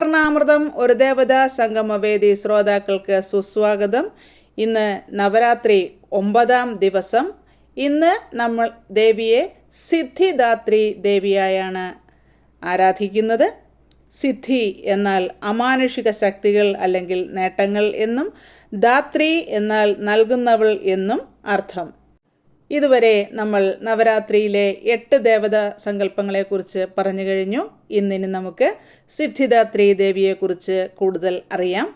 പൂർണാമൃതം ഒരു ദേവത സംഗമവേദി ശ്രോതാക്കൾക്ക് സുസ്വാഗതം. ഇന്ന് നവരാത്രി ഒമ്പതാം ദിവസം. ഇന്ന് നമ്മൾ ദേവിയെ സിദ്ധിദാത്രി ദേവിയായാണ് ആരാധിക്കുന്നത്. സിദ്ധി എന്നാൽ അമാനുഷിക ശക്തികൾ അല്ലെങ്കിൽ നേട്ടങ്ങൾ എന്നും ദാത്രി എന്നാൽ നൽകുന്നവൾ എന്നും അർത്ഥം. ഇതുവരെ നമ്മൾ നവരാത്രിയിലെ എട്ട് ദേവത സങ്കല്പങ്ങളെക്കുറിച്ച് പറഞ്ഞു കഴിഞ്ഞു. ഇന്നിനി നമുക്ക് സിദ്ധിദാത്രി ദേവിയെക്കുറിച്ച് കൂടുതൽ അറിയാം.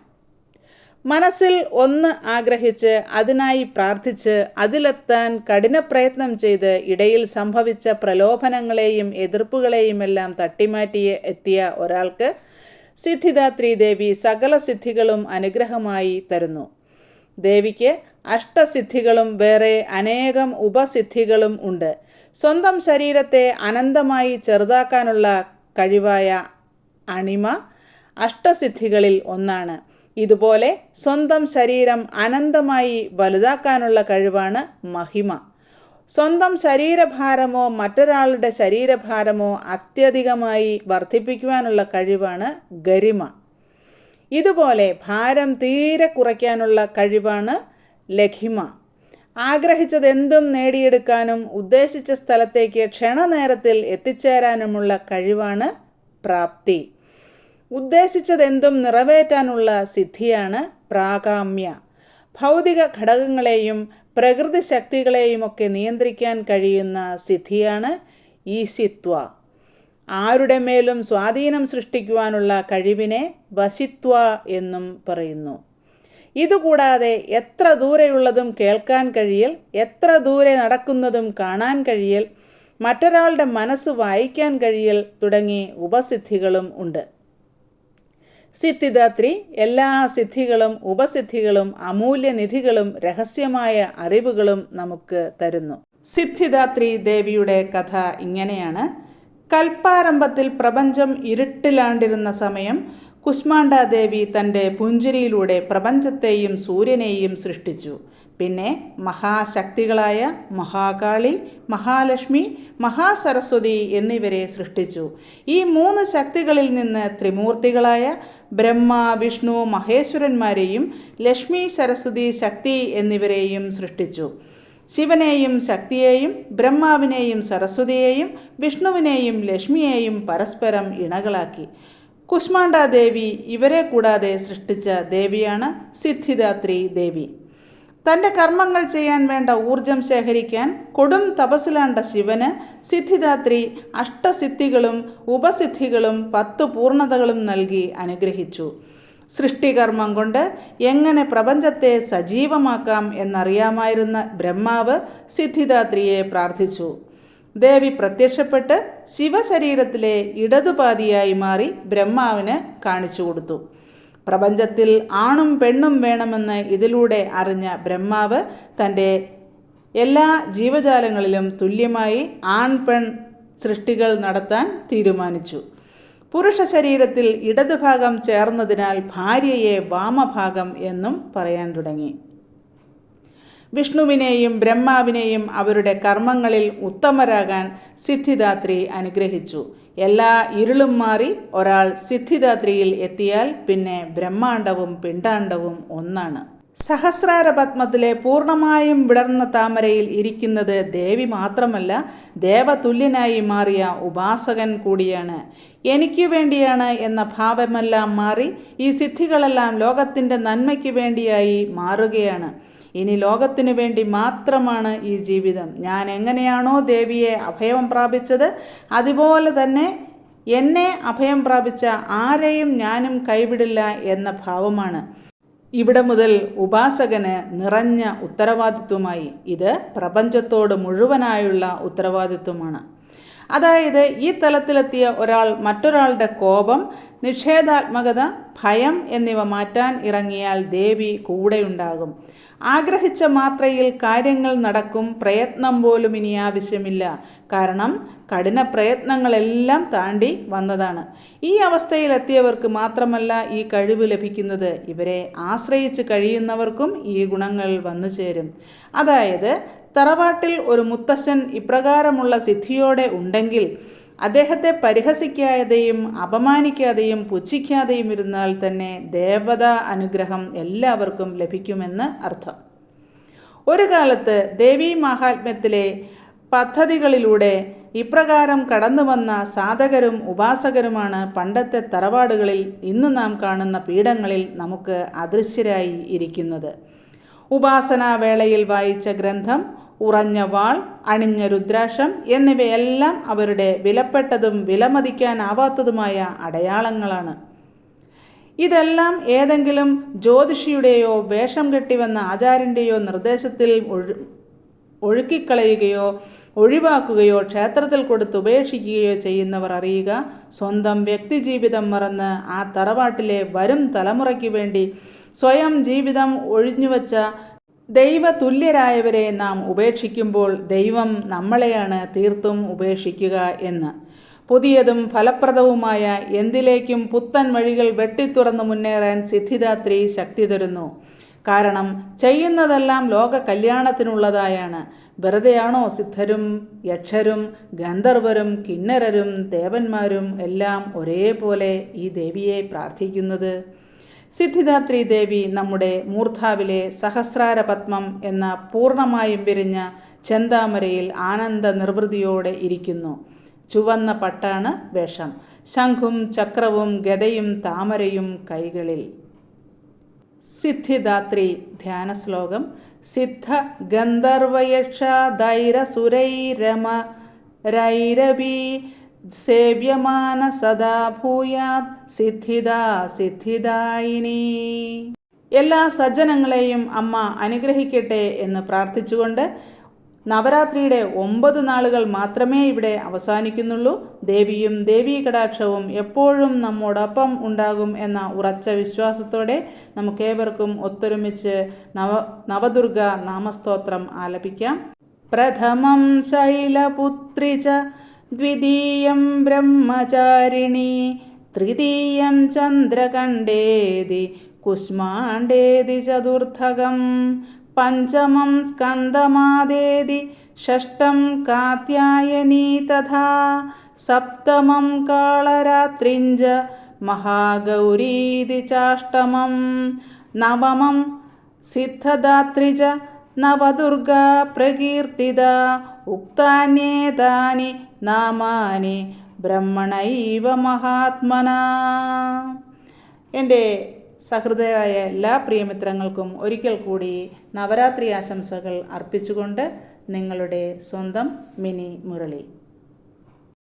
മനസ്സിൽ ഒന്ന് ആഗ്രഹിച്ച് അതിനായി പ്രാർത്ഥിച്ച് അതിലെത്താൻ കഠിന പ്രയത്നം ചെയ്ത് ഇടയിൽ സംഭവിച്ച പ്രലോഭനങ്ങളെയും എതിർപ്പുകളെയുമെല്ലാം തട്ടിമാറ്റി എത്തിയ ഒരാൾക്ക് സിദ്ധിദാത്രി ദേവി സകല സിദ്ധികളും അനുഗ്രഹമായി തരുന്നു. ദേവിക്ക് അഷ്ടസിദ്ധികളും വേറെ അനേകം ഉപസിദ്ധികളും ഉണ്ട്. സ്വന്തം ശരീരത്തെ അനന്തമായി ചെറുതാക്കാനുള്ള കഴിവായ അണിമ അഷ്ടസിദ്ധികളിൽ ഒന്നാണ്. ഇതുപോലെ സ്വന്തം ശരീരം അനന്തമായി വലുതാക്കാനുള്ള കഴിവാണ് മഹിമ. സ്വന്തം ശരീരഭാരമോ മറ്റൊരാളുടെ ശരീരഭാരമോ അത്യധികമായി വർദ്ധിപ്പിക്കുവാനുള്ള കഴിവാണ് ഗരിമ. ഇതുപോലെ ഭാരം തീരെ കുറയ്ക്കാനുള്ള കഴിവാണ് ലഘിമ. ആഗ്രഹിച്ചതെന്തും നേടിയെടുക്കാനും ഉദ്ദേശിച്ച സ്ഥലത്തേക്ക് ക്ഷണനേരത്തിൽ എത്തിച്ചേരാനുമുള്ള കഴിവാണ് പ്രാപ്തി. ഉദ്ദേശിച്ചതെന്തും നിറവേറ്റാനുള്ള സിദ്ധിയാണ് പ്രാകാമ്യ ഭൗതിക ഘടകങ്ങളെയും പ്രകൃതി ശക്തികളെയുമൊക്കെ നിയന്ത്രിക്കാൻ കഴിയുന്ന സിദ്ധിയാണ് ഈശിത്വ. ആരുടെ മേലും സ്വാധീനം സൃഷ്ടിക്കുവാനുള്ള കഴിവിനെ വശിത്വ എന്നും പറയുന്നു. ഇതുകൂടാതെ എത്ര ദൂരെയുള്ളതും കേൾക്കാൻ കഴിയൽ എത്ര ദൂരെ നടക്കുന്നതും കാണാൻ കഴിയൽ മറ്റൊരാളുടെ മനസ്സ് വായിക്കാൻ കഴിയൽ തുടങ്ങി ഉപസിദ്ധികളും ഉണ്ട്. സിദ്ധിദാത്രി എല്ലാ സിദ്ധികളും ഉപസിദ്ധികളും അമൂല്യനിധികളും രഹസ്യമായ അറിവുകളും നമുക്ക് തരുന്നു. സിദ്ധിദാത്രി ദേവിയുടെ കഥ ഇങ്ങനെയാണ്. കൽപ്പാരംഭത്തിൽ പ്രപഞ്ചം ഇരുട്ടിലാണ്ടിരുന്ന സമയം കുഷ്മാണ്ഡ ദേവി തന്റെ പുഞ്ചിരിയിലൂടെ പ്രപഞ്ചത്തെയും സൂര്യനെയും സൃഷ്ടിച്ചു. പിന്നെ മഹാശക്തികളായ മഹാകാളി മഹാലക്ഷ്മി മഹാസരസ്വതി എന്നിവരെ സൃഷ്ടിച്ചു. ഈ മൂന്ന് ശക്തികളിൽ നിന്ന് ത്രിമൂർത്തികളായ ബ്രഹ്മ വിഷ്ണു മഹേശ്വരന്മാരെയും ലക്ഷ്മി സരസ്വതി ശക്തി എന്നിവരെയും സൃഷ്ടിച്ചു. ശിവനെയും ശക്തിയെയും ബ്രഹ്മാവിനെയും സരസ്വതിയെയും വിഷ്ണുവിനെയും ലക്ഷ്മിയെയും പരസ്പരം ഇണകളാക്കി. കുഷ്മാണ്ഡ ദേവി ഇവരെ കൂടാതെ സൃഷ്ടിച്ച ദേവിയാണ് സിദ്ധിദാത്രി ദേവി. തന്റെ കർമ്മങ്ങൾ ചെയ്യാൻ വേണ്ട ഊർജം ശേഖരിക്കാൻ കൊടും തപസ്സിലാണ്ട ശിവന് സിദ്ധിദാത്രി അഷ്ടസിദ്ധികളും ഉപസിദ്ധികളും പത്തു പൂർണതകളും നൽകി അനുഗ്രഹിച്ചു. സൃഷ്ടികർമ്മം കൊണ്ട് എങ്ങനെ പ്രപഞ്ചത്തെ സജീവമാക്കാം എന്നറിയാമായിരുന്ന ബ്രഹ്മാവ് സിദ്ധിദാത്രിയെ പ്രാർത്ഥിച്ചു. ദേവി പ്രത്യക്ഷപ്പെട്ട് ശിവശരീരത്തിലെ ഇടതുപാതിയായി മാറി ബ്രഹ്മാവിന് കാണിച്ചു കൊടുത്തു. പ്രപഞ്ചത്തിൽ ആണും പെണ്ണും വേണമെന്ന് ഇതിലൂടെ അറിഞ്ഞ ബ്രഹ്മാവ് തന്റെ എല്ലാ ജീവജാലങ്ങളിലും തുല്യമായി ആൺ പെൺ സൃഷ്ടികൾ നടത്താൻ തീരുമാനിച്ചു. പുരുഷ ശരീരത്തിൽ ഇടതുഭാഗം ചേർന്നതിനാൽ ഭാര്യയെ വാമഭാഗം എന്നും പറയാൻ തുടങ്ങി. വിഷ്ണുവിനെയും ബ്രഹ്മാവിനെയും അവരുടെ കർമ്മങ്ങളിൽ ഉത്തമരാകാൻ സിദ്ധിദാത്രി അനുഗ്രഹിച്ചു. എല്ലാ ഇരുളും മാറി ഒരാൾ സിദ്ധിദാത്രിയിൽ എത്തിയാൽ പിന്നെ ബ്രഹ്മാണ്ടവും പിണ്ടാണ്ടവും ഒന്നാണ്. സഹസ്രാര പത്മത്തിലെ പൂർണമായും വിടർന്ന താമരയിൽ ഇരിക്കുന്നത് ദേവി മാത്രമല്ല ദേവതുല്യനായി മാറിയ ഉപാസകൻ കൂടിയാണ്. എനിക്ക് വേണ്ടിയാണ് എന്ന ഭാവമെല്ലാം മാറി ഈ സിദ്ധികളെല്ലാം ലോകത്തിന്റെ നന്മയ്ക്ക് വേണ്ടിയായി മാറുകയാണ്. ഇനി ലോകത്തിനു വേണ്ടി മാത്രമാണ് ഈ ജീവിതം. ഞാൻ എങ്ങനെയാണോ ദേവിയെ അഭയം പ്രാപിച്ചത് അതുപോലെ തന്നെ എന്നെ അഭയം പ്രാപിച്ച ആരെയും ഞാനും കൈവിടില്ല എന്ന ഭാവമാണ്. ഇവിടെ മുതൽ ഉപാസകന് നിറഞ്ഞ ഉത്തരവാദിത്വമായി. ഇത് പ്രപഞ്ചത്തോട് മുഴുവനായുള്ള ഉത്തരവാദിത്വമാണ്. അതായത് ഈ തലത്തിലെത്തിയ ഒരാൾ മറ്റൊരാളുടെ കോപം നിഷേധാത്മകത ഭയം എന്നിവ മാറ്റാൻ ഇറങ്ങിയാൽ ദേവി കൂടെയുണ്ടാകും. ആഗ്രഹിച്ച മാത്രയിൽ കാര്യങ്ങൾ നടക്കും പ്രയത്നം പോലും ഇനി ആവശ്യമില്ല. കാരണം കഠിന പ്രയത്നങ്ങളെല്ലാം താണ്ടി വന്നതാണ്. ഈ അവസ്ഥയിലെത്തിയവർക്ക് മാത്രമല്ല ഈ കഴിവ് ലഭിക്കുന്നത്. ഇവരെ ആശ്രയിച്ച് കഴിയുന്നവർക്കും ഈ ഗുണങ്ങൾ വന്നു ചേരും അതായത് തറവാട്ടിൽ ഒരു മുത്തശ്ശൻ ഇപ്രകാരമുള്ള സിദ്ധിയോടെ ഉണ്ടെങ്കിൽ അദ്ദേഹത്തെ പരിഹസിക്കാതെയും അപമാനിക്കാതെയും പുച്ഛിക്കാതെയും ഇരുന്നാൽ തന്നെ ദേവതാ അനുഗ്രഹം എല്ലാവർക്കും ലഭിക്കുമെന്ന് അർത്ഥം. ഒരു കാലത്ത് ദേവീ മാഹാത്മ്യത്തിലെ പദ്ധതികളിലൂടെ ഇപ്രകാരം കടന്നു വന്ന സാധകരും ഉപാസകരുമാണ് പണ്ടത്തെ തറവാടുകളിൽ ഇന്ന് നാം കാണുന്ന പീഠങ്ങളിൽ നമുക്ക് അദൃശ്യരായി ഇരിക്കുന്നത്. ഉപാസനാവേളയിൽ വായിച്ച ഗ്രന്ഥം ഉറഞ്ഞ വാൾ അണിഞ്ഞ രുദ്രാക്ഷം എന്നിവയെല്ലാം അവരുടെ വിലപ്പെട്ടതും വിലമതിക്കാനാവാത്തതുമായ അടയാളങ്ങളാണ്. ഇതെല്ലാം ഏതെങ്കിലും ജ്യോതിഷിയുടെയോ വേഷം കെട്ടിവന്ന ആചാര്യന്റെയോ നിർദ്ദേശത്തിൽ ഒഴുക്കിക്കളയുകയോ ഒഴിവാക്കുകയോ ക്ഷേത്രത്തിൽ കൊടുത്ത് ഉപേക്ഷിക്കുകയോ ചെയ്യുന്നവർ അറിയുക. സ്വന്തം വ്യക്തിജീവിതം മറന്ന് ആ തറവാട്ടിലെ വരും തലമുറയ്ക്ക് വേണ്ടി സ്വയം ജീവിതം ഒഴിഞ്ഞുവച്ച ദൈവതുല്യരായവരെ നാം ഉപേക്ഷിക്കുമ്പോൾ ദൈവം നമ്മളെയാണ് തീർത്തും ഉപേക്ഷിക്കുക എന്ന്. പുതിയതും ഫലപ്രദവുമായ എന്തിലേക്കും പുത്തൻ വഴികൾ വെട്ടിത്തുറന്ന് മുന്നേറാൻ സിദ്ധിദാത്രി ശക്തി തരുന്നു. കാരണം ചെയ്യുന്നതെല്ലാം ലോക കല്യാണത്തിനുള്ളതായാണ് വെറുതെയാണോ സിദ്ധരും യക്ഷരും ഗന്ധർവരും കിന്നരരും ദേവന്മാരും എല്ലാം ഒരേപോലെ ഈ ദേവിയെ പ്രാർത്ഥിക്കുന്നത്? സിദ്ധിദാത്രി ദേവി നമ്മുടെ മൂർധാവിലെ സഹസ്രാര പത്മം എന്ന പൂർണമായും വിരിഞ്ഞ ചെന്താമരയിൽ ആനന്ദ നിർവൃതിയോടെ ഇരിക്കുന്നു. ചുവന്ന പട്ടാണ് വേഷം. ശംഖും ചക്രവും ഗതയും താമരയും കൈകളിൽ. സിദ്ധിദാത്രി ധ്യാന ശ്ലോകം സിദ്ധ ഗന്ധർവയക്ഷ രൈരവി സേവ്യമാന സദാ ഭൂയാത് സിദ്ധിദാ സിദ്ധിദായിനി. എല്ലാ സജ്ജനങ്ങളെയും അമ്മ അനുഗ്രഹിക്കട്ടെ എന്ന് പ്രാർത്ഥിച്ചുകൊണ്ട് നവരാത്രിയുടെ ഒമ്പത് നാളുകൾ മാത്രമേ ഇവിടെ അവസാനിക്കുന്നുള്ളൂ. ദേവിയും ദേവീ കടാക്ഷവും എപ്പോഴും നമ്മോടൊപ്പം ഉണ്ടാകും എന്ന ഉറച്ച വിശ്വാസത്തോടെ നമുക്കേവർക്കും ഒത്തൊരുമിച്ച് നവ നവദുർഗ നാമസ്തോത്രം ആലപിക്കാം. പ്രഥമം ശൈലപുത്രി ച ദ്വിതീയം ബ്രഹ്മചാരിണി തൃതീയം ചന്ദ്രകണ്ഠേതി കുഷ്മാണ്ഡേതി ചതുർത്ഥകം. പഞ്ചമം സ്കന്ദമാദേതി ഷഷ്ടം കാത്യായനി തഥാ സപ്തമം കാളരാത്രിഞ്ച മഹാഗൗരീതി ചാഷ്ടമം നവമം സിദ്ധദാത്രി ച നവദുർഗ പ്രകീർത്തിത ഉക്താന്യേതാനി നാമാനി ബ്രഹ്മണൈവ മഹാത്മന. എന്റെ സഹൃദയരായ എല്ലാ പ്രിയമിത്രങ്ങൾക്കും ഒരിക്കൽ കൂടി നവരാത്രി ആശംസകൾ അർപ്പിച്ചുകൊണ്ട് നിങ്ങളുടെ സ്വന്തം മിനി മുരളി.